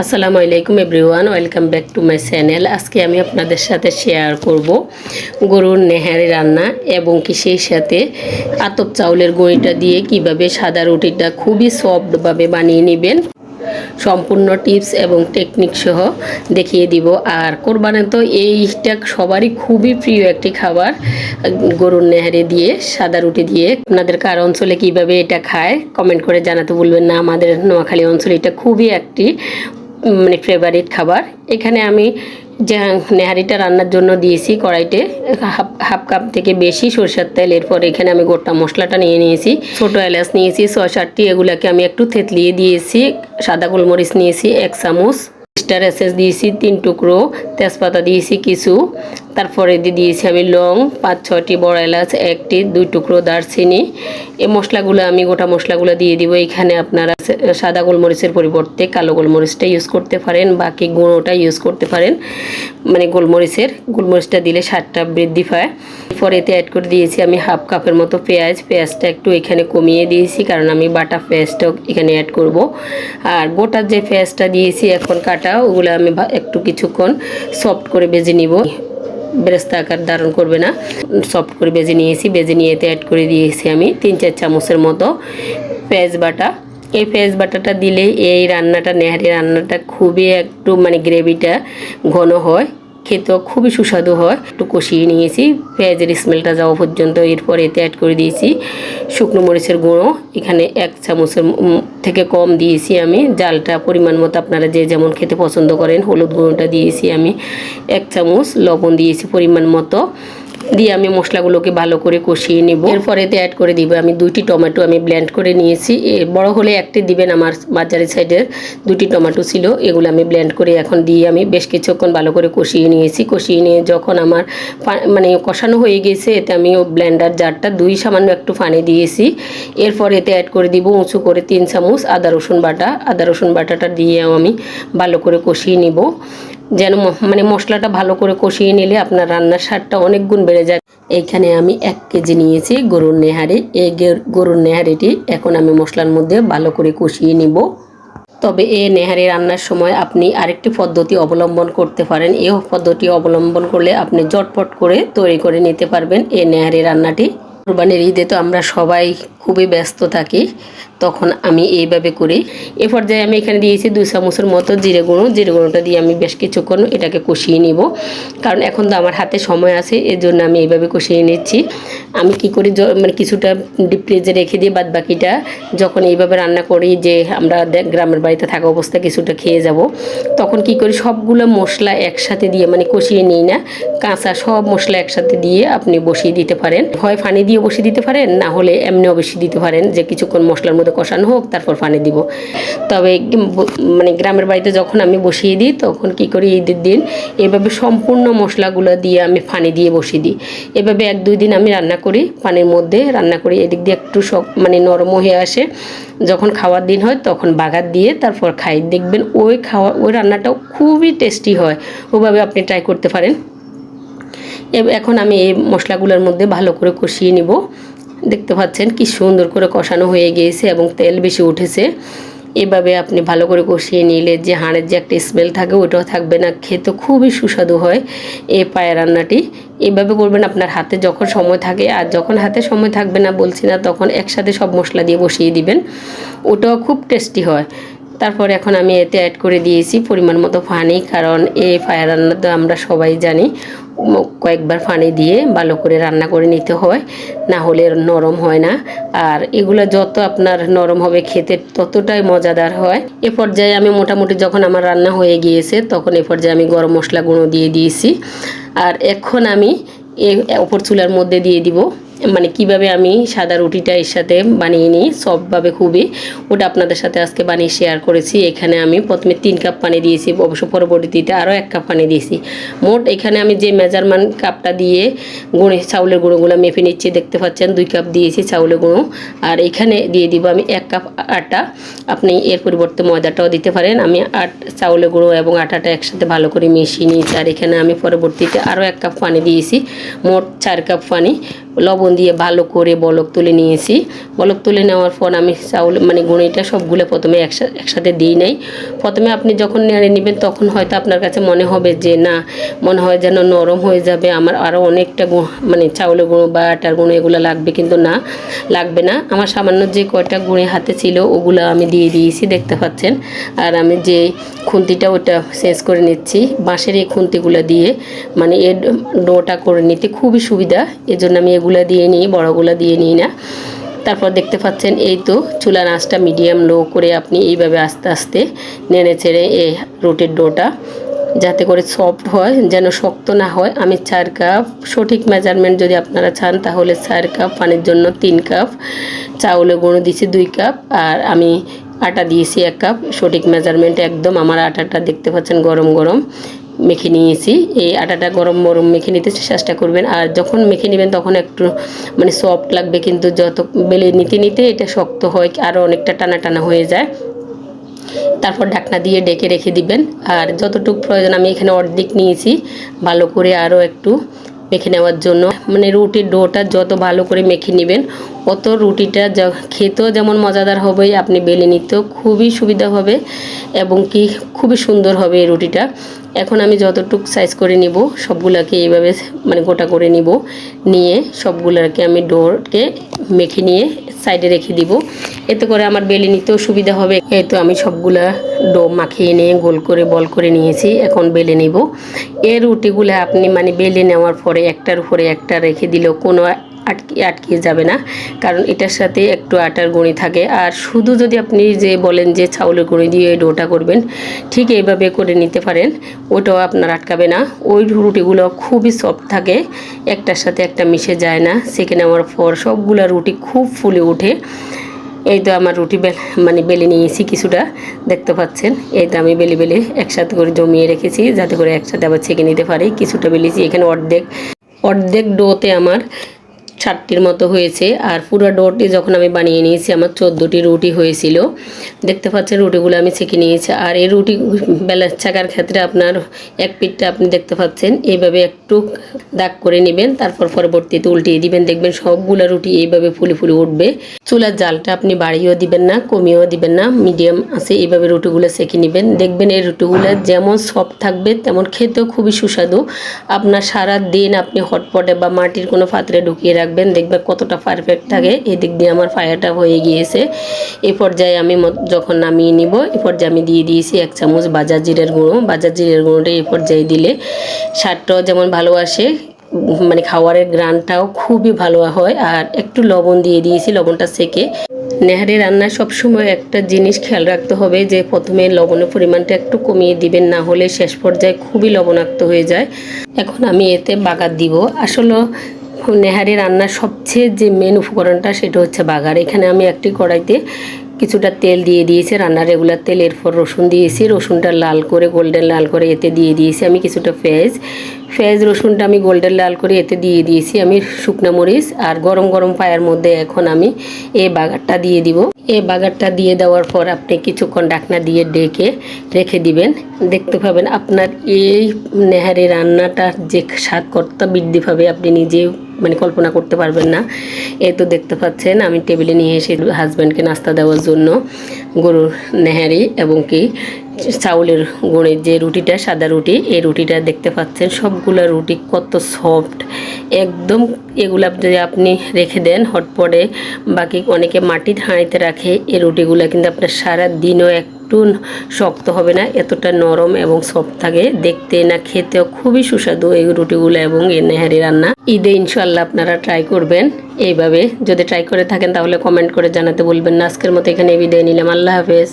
আসসালামু আলাইকুম everyone, welcome back to my channel. আজকে আমি আপনাদের সাথে শেয়ার করব গরুর নেহারি রান্না এবং কি সেই সাথে আতপ চাউলের গুঁড়িটা দিয়ে কীভাবে সাদা রুটিটা খুবই সফটভাবে বানিয়ে নেবেন। সম্পূর্ণ টিপস এবং টেকনিক সহ দেখিয়ে দিব। আর কোরবানে তো এইটা সবারই খুবই প্রিয় একটি খাবার, গরুর নেহারি দিয়ে সাদা রুটি দিয়ে। আপনাদের কার অঞ্চলে কীভাবে এটা খায় কমেন্ট করে জানাতে বলবেন না। আমাদের নোয়াখালী অঞ্চলে এটা খুবই একটি মানে ফেভারিট খাবার। এখানে আমি যে নেহারিটা রান্নার জন্য দিয়েছি কড়াইতে, হাফ হাফ কাপ থেকে বেশি সরষের তেল। এরপর এখানে আমি গোটা মশলাটা নিয়ে নিয়েছি। ছোটো এলাচ নিয়েছি ছয় সাতটি এগুলাকে আমি একটু থেতলিয়ে দিয়েছি। সাদা গোলমরিচ নিয়েছি, এক চামচ। স্টার এসেস দিয়েছি, তিন টুকরো তেজপাতা দিয়েছি কিছু। তারপরে দিয়ে দিয়েছি আমি লং, পাঁচ, ছয়টি বড় এলাচ, একটি, দুই টুকরো দারচিনি। এই মশলাগুলো আমি গোটা মশলাগুলো দিয়ে দিব। এখানে আপনারা সাদা গোলমরিচের পরিবর্তে কালো গোলমরিচটা ইউজ করতে পারেন, বাকি গুঁড়োটা ইউজ করতে পারেন। মানে গোলমরিচের, গোলমরিচটা দিলে স্বাদটা বৃদ্ধি পায়। এরপর এতে অ্যাড করে দিয়েছি আমি হাফ কাপের মতো পেঁয়াজ। পেঁয়াজটা একটু এখানে কমিয়ে দিয়েছি, কারণ আমি বাটা পেঁয়াজটাও এখানে অ্যাড করব। আর গোটা যে পেঁয়াজটা দিয়েছি, এখন কাটা ওগুলো আমি একটু কিছুক্ষণ সফট করে বেজে নিব। বেরেস্তা আকার ধারণ করবে না। সফট করে বেজে নিয়েছি। বেজে নিয়ে এতে অ্যাড করে দিয়েছি আমি তিন চার চামচের মতো পেঁয়াজ বাটা। এই পেঁয়াজ বাটাটা দিলে এই রান্নাটা, নেহারি রান্নাটা খুবই একটু মানে গ্রেভিটা ঘন হয়। খেতেও খুবই সুস্বাদু হয়। একটু কষিয়ে নিয়েছি। পেঁয়াজের স্মেলটা যাওয়া পর্যন্ত এরপর এতে অ্যাড করে দিয়েছি শুকনো মরিচের গুঁড়ো। এখানে এক চামচের থেকে কম দিয়েছি আমি। জালটা পরিমাণ মতো আপনারা যে যেমন খেতে পছন্দ করেন, হলুদ গুঁড়োটা দিয়েছি আমি। এক চামচ লবণ দিয়েছি পরিমাণ মতো। দিয়ে আমি মশলাগুলোকে ভালো করে কষিয়ে নেব। এরপর এতে অ্যাড করে দিব আমি দুইটি টমেটো আমি ব্ল্যান্ড করে নিয়েছি। বড় হলে একটি দিবেন আমার বাজারের সাইডের দুটি টমেটো ছিল, এগুলো আমি ব্ল্যান্ড করে এখন দিয়ে আমি বেশ কিছুক্ষণ ভালো করে কষিয়ে নিয়েছি। কষিয়ে নিয়ে যখন আমার মানে কষানো হয়ে গেছে, এতে আমি ও ব্লেন্ডার জারটা দুই সামান্য একটু পানি দিয়েছি। এরপর এতে অ্যাড করে দিব উঁচু করে তিন চামচ আদা রসুন বাটা। আদা রসুন বাটাটা দিয়েও আমি ভালো করে কষিয়ে নিব। যেন মানে মশলাটা ভালো করে কষিয়ে নিলে আপনার রান্নার স্বাদটা অনেক গুণ বেড়ে যায়। এইখানে আমি এক কেজি নিয়েছি গরুর নেহারি। এই গরুর নেহারিটি এখন আমি মশলার মধ্যে ভালো করে কষিয়ে নিব। তবে এ নেহারি রান্নার সময় আপনি আরেকটি পদ্ধতি অবলম্বন করতে পারেন। এই পদ্ধতি অবলম্বন করলে আপনি জটপট করে তৈরি করে নিতে পারবেন। এই নেহারি রান্নাটি কোরবানির ঈদে তো আমরা সবাই খুবই ব্যস্ত থাকি, তখন আমি এইভাবে করি। এ পর্যায়ে আমি এখানে দিয়েছি দুই চামচের মতো জিরে গুঁড়ো, জিরে গুঁড়োটা দিয়ে আমি বেশ কিছুক্ষণ এটাকে কষিয়ে নিব। কারণ এখন তো আমার হাতে সময় আছে এর জন্য আমি এইভাবে কষিয়ে নিচ্ছি। আমি কি করি মানে কিছুটা ডিপ ফ্রিজে রেখে দিই বাদ বাকিটা যখন এইভাবে রান্না করি যে আমরা গ্রামের বাড়িতে থাকা অবস্থায় কিছুটা খেয়ে যাব, তখন কি করি, সবগুলো মশলা একসাথে দিয়ে মানে কষিয়ে নিই না, কাঁচা সব মশলা একসাথে দিয়ে আপনি বসিয়ে দিতে পারেন। হয় পানি দিয়ে বসিয়ে দিতে পারেন, না হলে এমনিও বসিয়ে দিতে পারেন যে কিছুক্ষণ মশলার মধ্যে কষানো হোক, তারপর পানি দিব। তবে মানে গ্রামের বাড়িতে যখন আমি বসিয়ে দিই, তখন কি করি ঈদের দিন, এভাবে সম্পূর্ণ মশলাগুলো দিয়ে আমি পানি দিয়ে বসিয়ে দিই। এভাবে এক দুই দিন আমি রান্না করি, পানির মধ্যে রান্না করি, এদিক দিয়ে একটু সব মানে নরম হয়ে আসে। যখন খাওয়ার দিন হয়, তখন বাগার দিয়ে তারপর খাই। দেখবেন ওই খাওয়া, ওই রান্নাটাও খুবই টেস্টি হয়। ওভাবে আপনি ট্রাই করতে পারেন। এখন আমি এই মশলাগুলোর মধ্যে ভালো করে কষিয়ে নিব। দেখতে পাচ্ছেন কি সুন্দর করে কষানো হয়ে গিয়েছে এবং তেল বেশি উঠেছে। এভাবে আপনি ভালো করে কষিয়ে নিলে যে হাড়ের যে একটা স্মেল থাকে ওটাও থাকবে না। খেতে খুবই সুস্বাদু হয় এই পায়ের রান্নাটি। এভাবে করবেন আপনার হাতে যখন সময় থাকে, আর যখন হাতে সময় থাকবে না বলছি না, তখন একসাথে সব মশলা দিয়ে বসিয়ে দিবেন। ওটাও খুব টেস্টি হয়। তারপর এখন আমি এতে অ্যাড করে দিয়েছি পরিমাণ মতো পানি কারণ এই ফায়ার রান্না তো আমরা সবাই জানি কয়েকবার পানি দিয়ে ভালো করে রান্না করে নিতে হয়, না হলে নরম হয় না। আর এগুলো যত আপনার নরম হবে খেতে ততটাই মজাদার হয়। এ পর্যায়ে আমি মোটামুটি যখন আমার রান্না হয়ে গিয়েছে, তখন এ পর্যায়ে আমি গরম মশলা গুঁড়ো দিয়ে দিয়েছি। আর এখন আমি এ অপর চুলার মধ্যে দিয়ে দিব মানে কীভাবে আমি সাদা রুটিটা এর সাথে বানিয়ে নিই, সবভাবে খুবই। ওটা আপনাদের সাথে আজকে বানিয়ে শেয়ার করেছি। এখানে আমি প্রথমে তিন কাপ পানি দিয়েছি, অবশ্য পরবর্তীতে আরও এক কাপ পানি দিয়েছি। মোট এখানে আমি যে মেজারমেন্ট কাপটা দিয়ে গুঁড়ে, চাউলের গুঁড়োগুলো মেপে নিচ্ছি, দেখতে পাচ্ছেন দুই কাপ দিয়েছি চাউলের গুঁড়ো। আর এখানে দিয়ে দিব আমি এক কাপ আটা। আপনি এর পরিবর্তে ময়দাটাও দিতে পারেন। আমি আট চাউলের গুঁড়ো এবং আটাটা একসাথে ভালো করে মিশিয়ে নিয়েছি। আর এখানে আমি পরবর্তীতে আরও এক কাপ পানি দিয়েছি, মোট চার কাপ পানি। লবণ দিয়ে ভালো করে বলক তুলে নিয়েছি। বলক তুলে নেওয়ার পর আমি চাউল মানে গুঁড়িটা সবগুলো প্রথমে একসাথে একসাথে দিই নাই। প্রথমে আপনি যখন নেড়ে নেবেন তখন হয়তো আপনার কাছে মনে হবে যে, না, মনে হয় যেন নরম হয়ে যাবে। আমার আরও অনেকটা মানে চাউলের গুঁড়ো বা আটার গুঁড়ো এগুলো লাগবে কিন্তু না, লাগবে না। আমার সামান্য যে কয়টা গুঁড়ি হাতে ছিল, ওগুলো আমি দিয়ে দিয়েছি, দেখতে পাচ্ছেন। আর আমি যে খুন্তিটা ওটা চেঞ্জ করে নিচ্ছি, বাঁশের এই খুন্তিগুলো দিয়ে মানে এর ডোটা করে নিতে খুবই সুবিধা। এজন্য আমি এগুলো দিয়ে নিই, বড়গুলো দিয়ে নিই না। তারপর দেখতে পাচ্ছেন, এই তো চুলার নাচটা মিডিয়াম লো করে আপনি এইভাবে আস্তে আস্তে নেড়ে চেড়ে এই রুটির ডোটা, যাতে করে সফট হয়, যেন শক্ত না হয়। আমি চার কাপ সঠিক মেজারমেন্ট যদি আপনারা চান, তাহলে চার কাপ পানির জন্য তিন কাপ। চাউলে গুঁড়ো দিয়েছি দুই কাপ, আর আমি আটা দিয়েছি এক কাপ। সঠিক মেজারমেন্ট একদম আমার আটাটা দেখতে পাচ্ছেন গরম গরম। মেখে নিয়েছি। এই আটাটা গরম গরম মেখে নিতে চেষ্টা করবেন। আর যখন মেখে নেবেন তখন একটু মানে সফট লাগবে কিন্তু যত বেলে নিতে নিতে এটা শক্ত হয় আরও অনেকটা টানা টানা হয়ে যায়। তারপর ঢাকনা দিয়ে ডেকে রেখে দিবেন। আর যতটুকু প্রয়োজন আমি এখানে অর্ধেক নিয়েছি। ভালো করে আরও একটু মেখে নেওয়ার জন্য। মানে রুটির ডোটা যত ভালো করে মেখে নেবেন, অত রুটিটা খেতেও যেমন মজাদার হবে, আপনি বেলে নিতেও খুবই সুবিধা হবে এবং কি খুবই সুন্দর হবে এই রুটিটা। এখন আমি যতটুক সাইজ করে নিব, সবগুলোকে এইভাবে মানে গোটা করে নিব। নিয়ে সবগুলোকে আমি ডোরকে মেখে নিয়ে সাইডে রেখে দিব। এতে করে আমার বেলে নিতেও সুবিধা হবে। এই তো আমি সবগুলা ডো মাখিয়ে নিয়ে গোল করে বল করে নিয়েছি। এখন বেলে নিব। এর রুটিগুলো আপনি মানে বেলে নেওয়ার পরে একটার উপরে একটা রেখে দিলেও কোনো আটকে আটকে যাবে না। কারণ এটার সাথে একটু আটার গুঁড়ি থাকে। আর শুধু যদি আপনি যে বলেন যে চাউলের গুঁড়ি দিয়ে ডোটা করবেন, ঠিক এইভাবে করে নিতে পারেন। ওটাও আপনার আটকাবে না। ওই রুটিগুলো খুবই সফট থাকে। একটার সাথে একটা মিশে যায় না। সেকে আমার পর সবগুলো রুটি খুব ফুলে ওঠে। এই তো আমার রুটি বেল মানে বেলে নিয়েছি কিছুটা। দেখতে পাচ্ছেন? এই তো আমি বেলে বেলে একসাথে করে জমিয়ে রেখেছি। যাতে করে একসাথে আবার ছেঁকে নিতে পারি। কিছুটা বেলেছি। এখানে অর্ধেক অর্ধেক ডোতে আমার ষাটটির মতো হয়েছে। আর পুরো ডোটি যখন আমি বানিয়ে নিয়েছি, আমার চোদ্দোটি রুটি হয়েছিল। দেখতে পাচ্ছেন, রুটিগুলো আমি ছেঁকে নিয়েছি। আর এই রুটি বেলা ছাকার ক্ষেত্রে আপনার এক পিঠটা আপনি দেখতে পাচ্ছেন। এইভাবে একটু দাগ করে নেবেন, তারপর পরবর্তীতে উল্টিয়ে দিবেন। দেখবেন সবগুলো রুটি এইভাবে ফুলে ফুলে উঠবে। চুলার জালটা আপনি বাড়িয়েও দিবেন না, কমিয়েও দিবেন না। মিডিয়াম আছে, এইভাবে রুটিগুলো সেঁকে নেবেন। দেখবেন এই রুটিগুলো যেমন সফট থাকবে, তেমন খেতেও খুবই সুস্বাদু। আপনার সারা দিন আপনি হটপটে বা মাটির কোনো পাত্রে ঢুকিয়ে রাখবেন দেখবেন কতটা পারফেক্ট থাকে। এদিক দিয়ে আমার ফায়ারটা হয়ে গিয়েছে। এই পর্যায়ে আমি যখন নামিয়ে নিব এই পর্যায়ে আমি দিয়ে দিয়েছি এক চামচ বাজার জিরের গুঁড়ো। বাজার জিরের গুঁড়োটা এই পর্যায়ে দিলে স্বাদটাও যেমন ভালো আসে মানে খাওয়ারের গ্রানটাও খুবই ভালো হয়। আর একটু লবণ দিয়ে দিয়েছি, লবণটা সেকে। নেহারি রান্নায় সবসময় একটা জিনিস খেয়াল রাখতে হবে যে, প্রথমে লবণের পরিমাণটা একটু কমিয়ে দিবেন, না হলে শেষ পর্যায়ে খুবই লবণাক্ত হয়ে যায়। এখন আমি এতে বাগার দিব। আসলে নেহারি রান্নার সবচেয়ে যে মেন উপকরণটা সেটা হচ্ছে বাগার। এখানে আমি একটি কড়াইতে কিছুটা তেল দিয়ে দিয়েছি, রান্নার রেগুলার তেল, এরপর রসুন দিয়েছি। রসুনটা লাল করে গোল্ডেন লাল করে এতে দিয়ে দিয়েছি আমি কিছুটা পেঁয়াজ। পেঁয়াজ, রসুনটা আমি গোল্ডেন লাল করে এতে দিয়ে দিয়েছি আমি শুকনো মরিচ আর গরম গরম পায়ের মধ্যে এখন আমি এই বাগারটা দিয়ে দিব। এই বাগারটা দিয়ে দেওয়ার পর আপনি কিছুক্ষণ ডাকনা দিয়ে ডেকে রেখে দিবেন। দেখতে পাবেন আপনার এই নেহারি রান্নাটার যে স্বাদ কর্তা বৃদ্ধি পাবে, আপনি নিজেও মানে কল্পনা করতে পারবেন না। এই তো দেখতে পাচ্ছেন, আমি টেবিলে নিয়ে এসে হাজব্যান্ডকে নাস্তা দেওয়ার জন্য গরুর নেহারি এবং কি চাউলের গুঁড়ের যে রুটিটা, সাদা রুটি, এই রুটিটা দেখতে পাচ্ছেন, সবগুলো রুটি কত সফট একদম এগুলা যদি আপনি রেখে দেন, হটপটে বাকি অনেকে মাটির হাঁড়িতে রাখে, এই রুটিগুলো কিন্তু আপনার সারা দিনও একটু শক্ত হবে না, এতটা নরম এবং সফট থাকে। দেখতে না খেতেও খুবই সুস্বাদু এই রুটিগুলো এবং এ নেহারি রান্না। ঈদে ইনশাল্লাহ আপনারা ট্রাই করবেন। এইভাবে যদি ট্রাই করে থাকেন তাহলে কমেন্ট করে জানাতে বলবেন না। আজকের মতো এখানে বিদায় নিলাম। আল্লাহ হাফেজ।